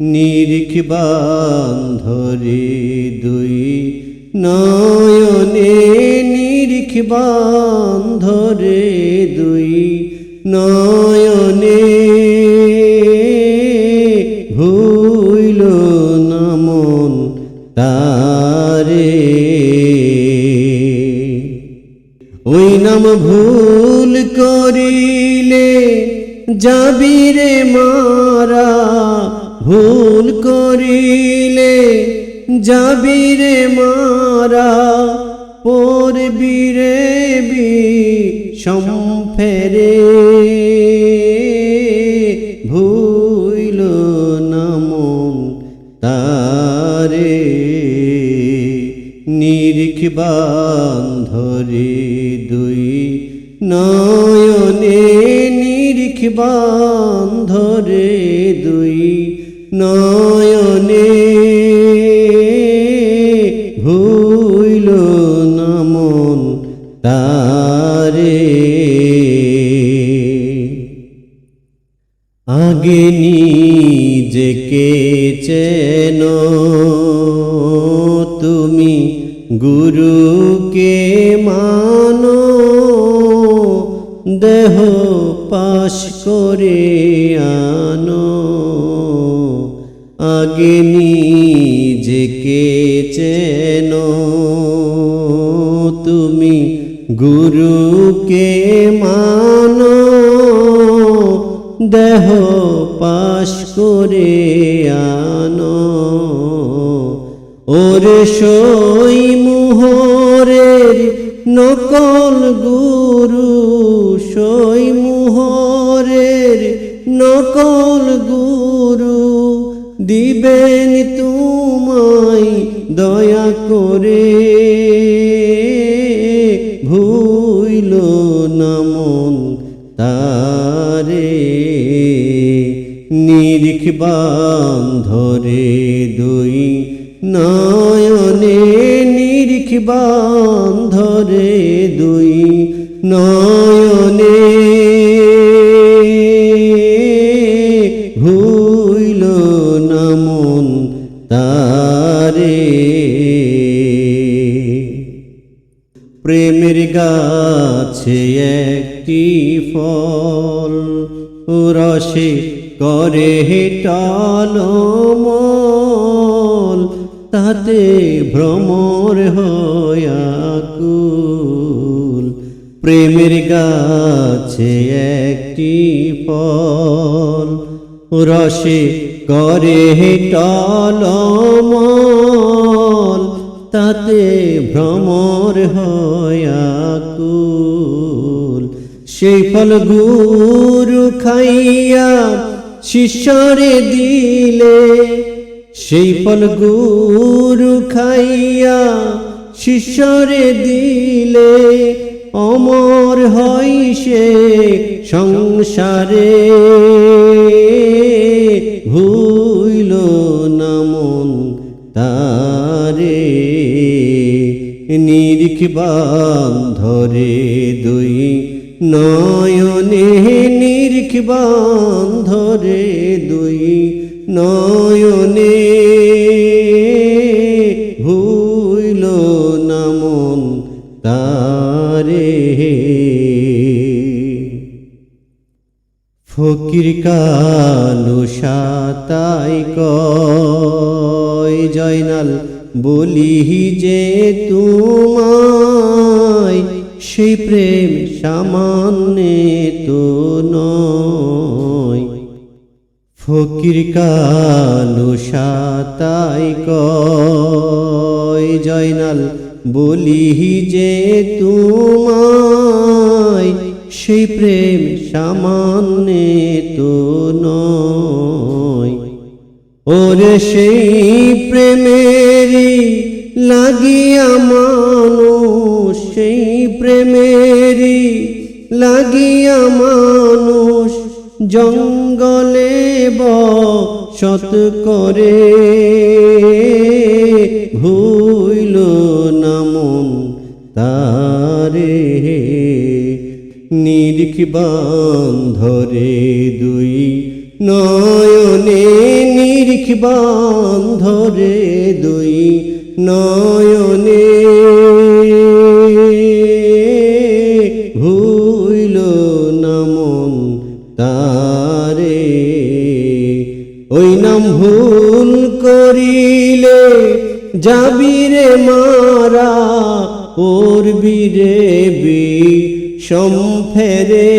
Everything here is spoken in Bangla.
নিরিখ বান্ধরে দুই নয়নে নিরিখ বান্ধরে দুই নয়নে ভুইল না মন তারে। ওই নাম ভুল করিলে যাবি রে মারা ভুল করিলে যাবি রে মারা পড়বি রে বি সম্ফেরে ভুইল না মন তারে, নিরিখ বান্ধরে দুই নয়নে নিরিখ বান্ধরে দুই নয়নে ভুইল না মন তারে। আগে নিজেকে চেন, তুমি গুরুকে মানো। দেহ পাশ করে আনো। আগে নিজেকে চেন। তুমি গুরুকে মানো। দেহ পাশ করে আনো। ওরে সই মোহরের নকল গুরু, সই মোহরের নকল গুরু। দিবেন তোমায় দয়া করে। ভুইল না মন তারে, নিরিখ বান্ধরে দুই নয়নে, নিরিখ বান্ধরে দুই নয়নে। গাছে একটি ফল। রসে করে টলমল তাতে ভ্রমর হয়াকুল প্রেমের গাছে একটি ফল, রসে করে টলমল তাতে ভ্রমর হয়াকুল সেই ফল গুরু খাইয়া শিষ্যরে দিলে, সেই ফল গুরু খাইয়া শিষ্যরে দিলে, অমর হয় সে সংসারে। ভুইল না মন তারে, নিরিখ বান্ধরে দুই নয়নে নিরিখ বান্ধরে দুই নয়নে ভুইল না মন তারে। ফকির কালু সাতাই কয়, জয়নাল বলি যে তোমায় সেই প্রেম সামান্যে তো নয়। ফকির কালু সাতাই কয়, জয়নাল বলি যে তোমায়, সেই প্রেম সামান্যে তো নয়। ওরে সেই প্রেমেরই লাগিয়া মানুষ সেই প্রেমেরই, লাগিয়া মানুষ জঙ্গলে বসত করে। ভুইল না মন তারে নিরিখ বান্ধরে দুই নয়নে নিরিখ বান্ধরে দুই নয়নে ভুইল নামন তারে। ওই নাম ভুল করিলে যাবিরে মারা ওর বীরে বি সম্ফেরে